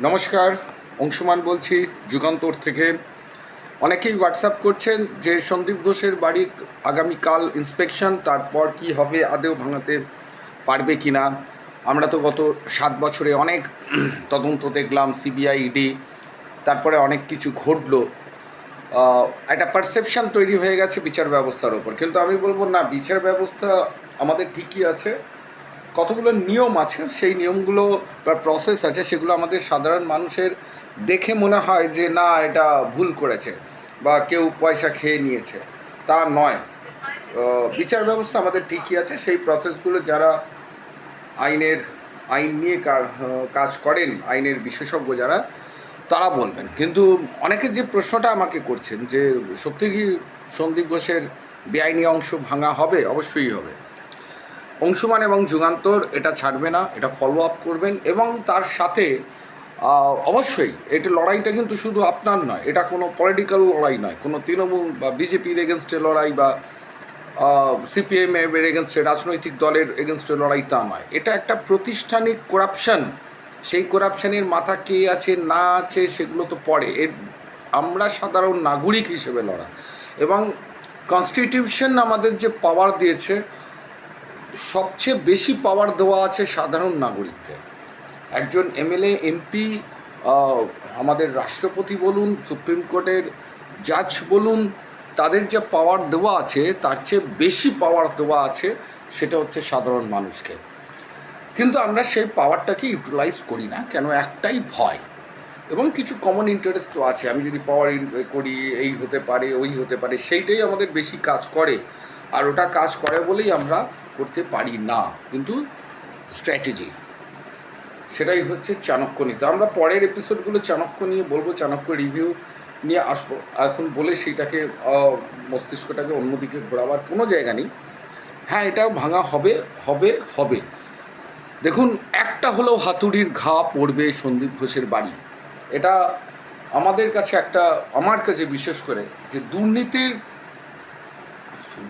নমস্কার, অংশুমান বলছি, যুগান্তর থেকে। অনেকেই হোয়াটসঅ্যাপ করছেন যে সন্দীপ ঘোষের বাড়ির আগামীকাল ইন্সপেকশন তারপর কি হবে আদেও ভাঙাতে পারবে কি না? আমরা তো গত সাত বছরে অনেক তদন্ত দেখলাম সিবিআই ইডি তারপরে অনেক কিছু ঘটলো। একটা পারসেপশন তৈরি হয়ে গেছে বিচার ব্যবস্থার ওপর। কিন্তু আমি বলব না, বিচার ব্যবস্থা আমাদের ঠিকই আছে। কতগুলো নিয়ম আছে, সেই নিয়মগুলো বা প্রসেস আছে, সেগুলো আমাদের সাধারণ মানুষের দেখে মনে হয় যে না, এটা ভুল করেছে বা কেউ পয়সা খেয়ে নিয়েছে। তা নয়। বিচার ব্যবস্থা আমাদের ঠিকই আছে, সেই প্রসেসগুলো যারা আইনের, আইন নিয়ে কাজ করেন, আইনের বিশেষজ্ঞ যারা, তারা বলবেন। কিন্তু অনেকে যে প্রশ্নটা আমাকে করছেন যে সত্যি কি সন্দীপ ঘোষের বেআইনি অংশ ভাঙা হবে? অবশ্যই হবে। অংশুমান এবং যুগান্তর এটা ছাড়বে না, এটা ফলো আপ করবেন এবং তার সাথে অবশ্যই এটা লড়াইটা কিন্তু শুধু আপনার নয়, এটা কোনো পলিটিক্যাল লড়াই নয়, কোনো তৃণমূল বা বিজেপির এগেনস্টে লড়াই বা সিপিএম এর এগেনস্টে রাজনৈতিক দলের এগেনস্টে লড়াই তা নয়, এটা একটা প্রতিষ্ঠানিক করাপশন সেই করাপশনের মাথা কে আছে, না আছে, সেগুলো তো পড়ে এর আমরা সাধারণ নাগরিক হিসেবে লড়া, এবং কনস্টিটিউশন আমাদের যে পাওয়ার দিয়েছে সবচেয়ে বেশি পাওয়ার দেওয়া আছে সাধারণ নাগরিককে। একজন এমএলএ, এমপি আমাদের রাষ্ট্রপতি বলুন, সুপ্রিম কোর্টের জাজ বলুন, তাদের যে পাওয়ার দেওয়া আছে, তার চেয়ে বেশি পাওয়ার দেওয়া আছে, সেটা হচ্ছে সাধারণ মানুষকে। কিন্তু আমরা সেই পাওয়ারটাকে ইউটিলাইজ করি না, কেন একটাই ভয়। এবং কিছু কমন ইন্টারেস্ট তো আছে, আমি যদি পাওয়ার করি, এই হতে পারে, ওই হতে পারে, সেইটাই আমাদের বেশি কাজ করে। আর ওটা কাজ করে বলেই আমরা করতে পারি না, কিন্তু স্ট্র্যাটেজি সেটাই হচ্ছে চাণক্য নীতি আমরা পরের এপিসোডগুলো চাণক্য নিয়ে বলব, চাণক্য রিভিউ নিয়ে আসব। এখন বলে সেইটাকে মস্তিষ্কটাকে অন্যদিকে ঘোরাবার কোনো জায়গা নেই। হ্যাঁ এটাও ভাঙা হবে হবে হবে। দেখুন, একটা হলেও হাতুড়ির ঘা পড়বে সন্দীপ ঘোষের বাড়ি। এটা আমাদের কাছে একটা, আমার কাছে বিশেষ করে, যে দুর্নীতির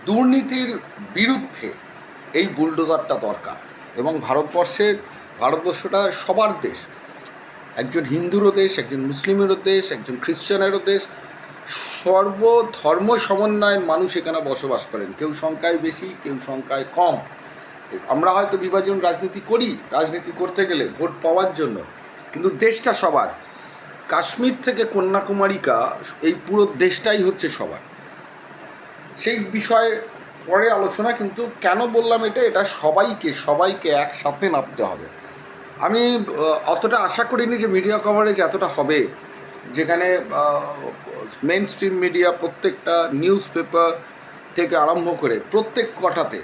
দুর্নীতির বিরুদ্ধে এই বুলডোজারটা দরকার এবং ভারতবর্ষের ভারতবর্ষটা সবার দেশ। একজন হিন্দুরও দেশ, একজন মুসলিমেরও দেশ, একজন খ্রিশ্চানেরও দেশ। সর্বধর্ম সমন্বয়ের মানুষ এখানে বসবাস করেন। কেউ সংখ্যায় বেশি, কেউ সংখ্যায় কম। আমরা হয়তো বিভাজন রাজনীতি করি, রাজনীতি করতে গেলে ভোট পাওয়ার জন্য, কিন্তু দেশটা সবার। কাশ্মীর থেকে কন্যাকুমারিকা, এই পুরো দেশটাই হচ্ছে সবার। সেই বিষয়ে পরে আলোচনা, কিন্তু কেন বললাম এটা? এটা সবাইকে সবাইকে একসাথে নামতে হবে। আমি অতটা আশা করিনি যে মিডিয়া কভারেজ এতটা হবে, যেখানে মেন স্ট্রিম মিডিয়া প্রত্যেকটা নিউজ পেপার থেকে আরম্ভ করে প্রত্যেক কটাতে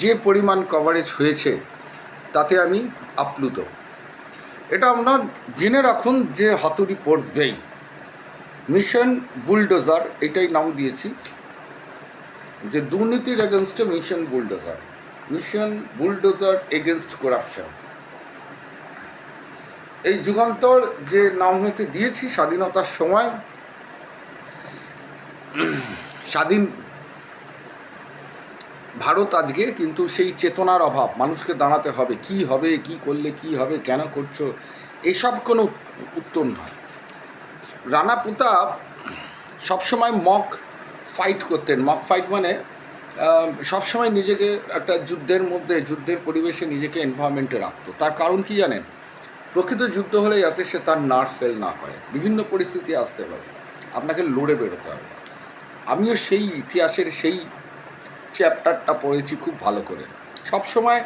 যে পরিমাণ কভারেজ হয়েছে, তাতে আমি আপ্লুত। এটা আমরা জেনে রাখুন যে হাতুড়ি পড়বেই। মিশন বুলডোজার এটাই নাম দিয়েছি। যে দুর্নীতির এগেনস্টে mission bulldozer mission bulldozer against corruption এই যুগান্তর যে নাম হতে দিয়েছি স্বাধীনতার সময়, স্বাধীন ভারত আজকে কিন্তু সেই চেতনার অভাব, মানুষকে দাঁড়াতে হবে, কি হবে, কি করলে কি হবে, কেন করছ, এসব কোনো উত্তর নয়। রানা প্রতাপ সবসময় মক ফাইট করতেন। মক ফাইট মানে সবসময় নিজেকে একটা যুদ্ধের মধ্যে, যুদ্ধের পরিবেশে নিজেকে এনভায়রনমেন্টে রাখতো। তার কারণ কি জানেন? প্রকৃত যুদ্ধ হলে যাতে সে তার নার্ভ ফেল না করে। বিভিন্ন পরিস্থিতি আসতে পারে। আপনাকে লড়ে বেরোতে হবে। আমিও সেই ইতিহাসের সেই চ্যাপ্টারটা পড়েছি খুব ভালো করে। সবসময়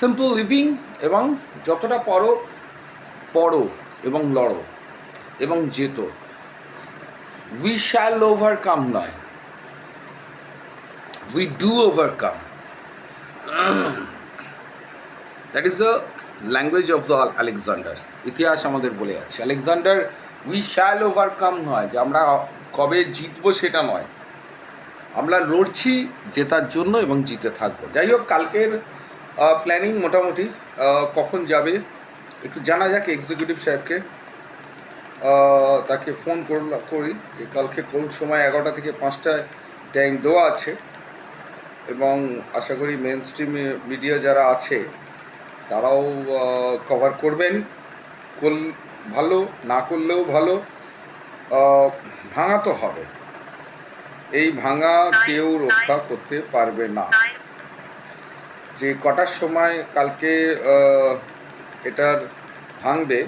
সিম্পল লিভিং এবং যতটা পড়ো পড়ো এবং লড়ো এবং যেত। উই শ্যাল ওভারকাম নয়। We do overcome that is the language of the Alexander ইতিহাস আমাদের বলে যাচ্ছে। আলেকজান্ডার উই শ্যাল ওভারকাম নয়। যে আমরা কবে জিতবো সেটা নয়। আমরা লড়ছি জেতার জন্য এবং জিতে থাকব। যাই হোক, কালকের প্ল্যানিং মোটামুটি কখন যাবে একটু জানা যাক এক্সিকিউটিভ সাহেবকে। তাকে ফোন করলাম করি যে কালকে কোন সময় এগারোটা থেকে পাঁচটায় টাইম দেওয়া আছে এবং আশা করি মেন স্ট্রিম মিডিয়া যারা আছে, তারাও কভার করবেন। কর ভালো, না করলেও ভালো। ভাঙা তো হবে। এই ভাঙা কেউ রক্ষা করতে পারবে না। যে কটার সময় কালকে এটার ভাঙবে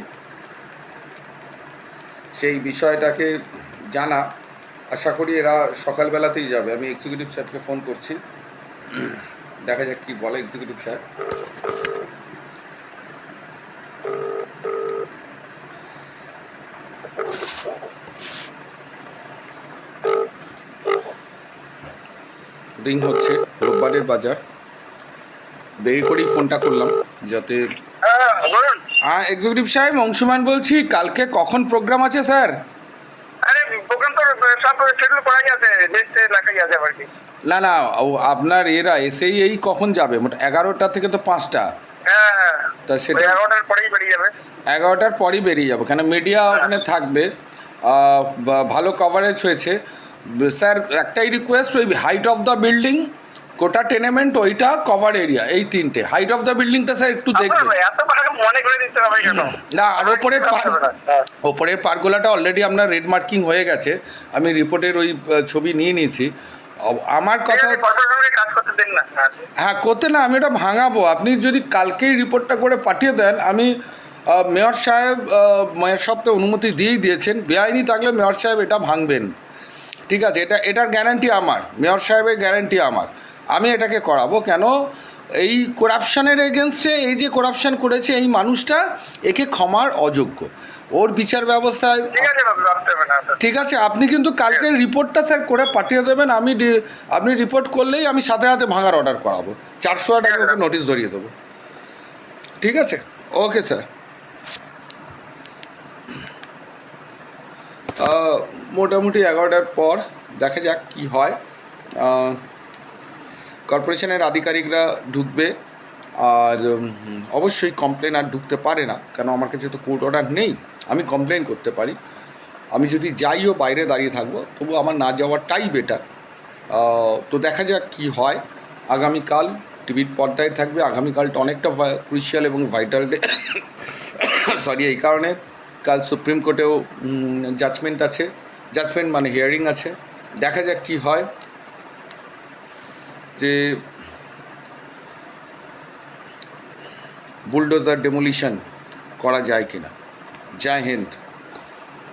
সেই বিষয়টাকে জানা। আশা করি এরা সকালবেলাতেই যাবে। আমি এক্সিকিউটিভ স্যারকে ফোন করছি। দেখা যাক কি বলে এক্সিকিউটিভ স্যার। রিং হচ্ছে রোববারের বাজার। দেরি করেই ফোনটা করলাম, যাতে হ্যাঁ এক্সিকিউটিভ সাহেব অংশুমান বলছি কালকে কখন প্রোগ্রাম আছে স্যার? আরে প্রোগ্রাম তো সব শিডিউল করাই আছে লিস্টে লেখাই আছে আর কি। না না ও আপনার এরা এসেই এই কখন যাবে? মোট এগারোটা থেকে তো পাঁচটা। হ্যাঁ হ্যাঁ। তা সেটা এগারোটার পরেই বেরিয়ে যাবে। এগারোটার পরই বেরিয়ে যাব কেন মিডিয়া ওখানে থাকবে। ভালো কভারেজ হয়েছে। স্যার একটাই রিকোয়েস্ট ওই height of the building quota tenement ওইটা কভার এরিয়া এই তিনটে। হাইট অফ দ্য বিল্ডিংটা স্যার একটু দেখবেন। আপনার এত টাকা মনে করে দিতে হবে কেন? না আর ওপরের পার হ্যাঁ। ওপরের পারগোলাটা অলরেডি আপনার রেড মার্কিং হয়ে গেছে। আমি রিপোর্টের ওই ছবি নিয়ে নিয়েছি। আমার কথা হ্যাঁ। হ্যাঁ করতে না আমি ওটা ভাঙাবো। আপনি যদি কালকেই রিপোর্টটা করে পাঠিয়ে দেন আমি মেয়র সাহেব মেয়র সাহেব তো অনুমতি দিয়েই দিয়েছেন। বেআইনি থাকলে মেয়র সাহেব এটা ভাঙবেন। ঠিক আছে এটা এটার গ্যারান্টি আমার। মেয়র সাহেবের গ্যারান্টি আমার। আমি এটাকে করাবো। কেন? এই করাপশানের এগেনস্টে এই যে করাপশান করেছে এই মানুষটা একে ক্ষমার অযোগ্য। ওর বিচার ব্যবস্থায় ঠিক আছে আপনি কিন্তু কালকে রিপোর্টটা স্যার করে পাঠিয়ে দেবেন। আমি আপনি রিপোর্ট করলেই আমি সাথে সাথে ভাঙার অর্ডার করাবো। চারশো টাকা ওকে নোটিশ ধরিয়ে দেবো। ঠিক আছে? Okay sir. মোটামুটি এগারোটার পর দেখা যাক কি হয়। কর্পোরেশনের আধিকারিকরা ঢুকবে আর অবশ্যই কমপ্লেন আর ঢুকতে পারে না, কেন আমার কাছে তো কোর্ট অর্ডার নেই, আমি কমপ্লেন করতে পারি। আমি যদি যাইও বাইরে দাঁড়িয়ে থাকব, তবু আমার না যাওয়াটাই বেটার তো দেখা যাক কি হয়। আগামীকাল টিভির পর্দায় থাকবে। আগামীকালটা অনেকটা ক্রুশিয়াল এবং ভাইটাল ডে সরি এই কারণে কাল সুপ্রিম কোর্টেও জাজমেন্ট আছে। জাজমেন্ট মানে হিয়ারিং আছে। দেখা যাক কি হয়। যে বুলডোজার ডেমোলিশন করা যায় কিনা। জয় হিন্দ।